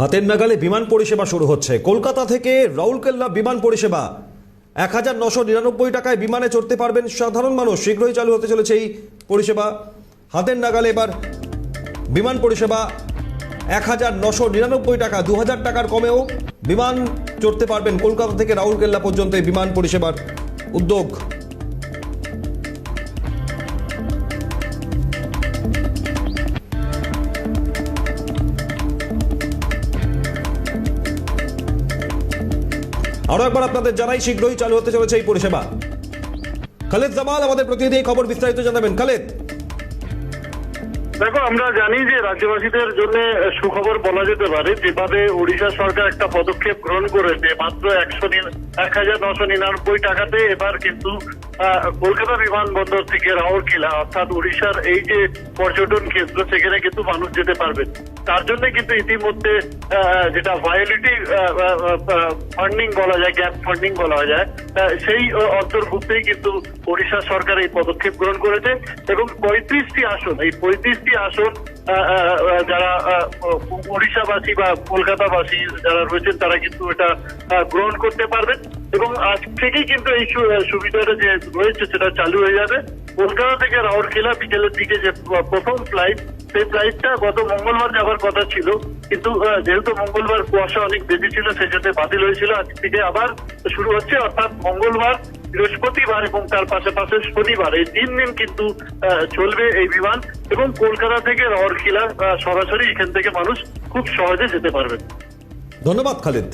হাতের নাগালে বিমান পরিষেবা শুরু হচ্ছে। কলকাতা থেকে রাউরকেল্লা বিমান পরিষেবা। এক হাজার নশো নিরানব্বই টাকায় বিমানে চড়তে পারবেন সাধারণ মানুষ। শীঘ্রই চালু হতে চলেছে এই পরিষেবা। হাতের নাগালে এবার বিমান পরিষেবা। এক হাজার নশো নিরানব্বই টাকা, দু হাজার টাকার কমেও বিমান চড়তে পারবেন কলকাতা থেকে রাউরকেল্লা পর্যন্ত এই বিমান পরিষেবার উদ্যোগ। আরও একবার আপনাদের জানাই, শীঘ্রই চালু হতে চলেছে এই পরিষেবা। খালেদ জামাল, আমাদের প্রতিনিধি খবর বিস্তারিত জানাবেন। খালেদ। দেখো, আমরা জানি যে রাজ্যবাসীদের জন্য সুখবর বলা যেতে পারে যেভাবে ওড়িশা সরকার একটা পদক্ষেপ গ্রহণ করেছে, মাত্র একশো এক হাজার নশো নিরানব্বই টাকাতে এবার কিন্তু কলকাতা বিমানবন্দর থেকে রাউরকেলা অর্থাৎ ওড়িশার এই যে পর্যটন কেন্দ্র, সেখানে কিন্তু মানুষ যেতে পারবে। তার জন্য কিন্তু ইতিমধ্যে যেটা ভায়োলিটি ফান্ডিং বলা যায় গ্যাপ ফান্ডিং বলা যায় সেই অন্তর্ভুক্তেই কিন্তু ওড়িশা সরকার এই পদক্ষেপ গ্রহণ করেছে। এবং পঁয়ত্রিশটি আসন, এই পঁয়ত্রিশটি আসন যারা ওড়িশাবাসী বা কলকাতাবাসী যারা রয়েছেন, তারা কিন্তু এটা গ্রহণ করতে পারবেন। এবং আজ থেকেই কিন্তু এই সুবিধাটা যে রয়েছে সেটা চালু হয়ে যাবে। কলকাতা থেকে রাউরকেলা বিকেলের দিকে যে প্রথম ফ্লাইট সেই ফ্লাইটটা গত মঙ্গলবার যাওয়ার কথা ছিল। কিন্তু যেহেতু মঙ্গলবার কুয়াশা অনেক বেশি ছিল জন্য বাতিল হয়েছিল। আজ থেকে আবার শুরু হচ্ছে, অর্থাৎ মঙ্গলবার, বৃহস্পতিবার এবং তার পাশাপাশি শনিবার। এই তিন দিন কিন্তু চলবে এই বিমান এবং কলকাতা থেকে রাউরকেলা সরাসরি এখান থেকে মানুষ খুব সহজে যেতে পারবেন ধন্যবাদ, খালেদ।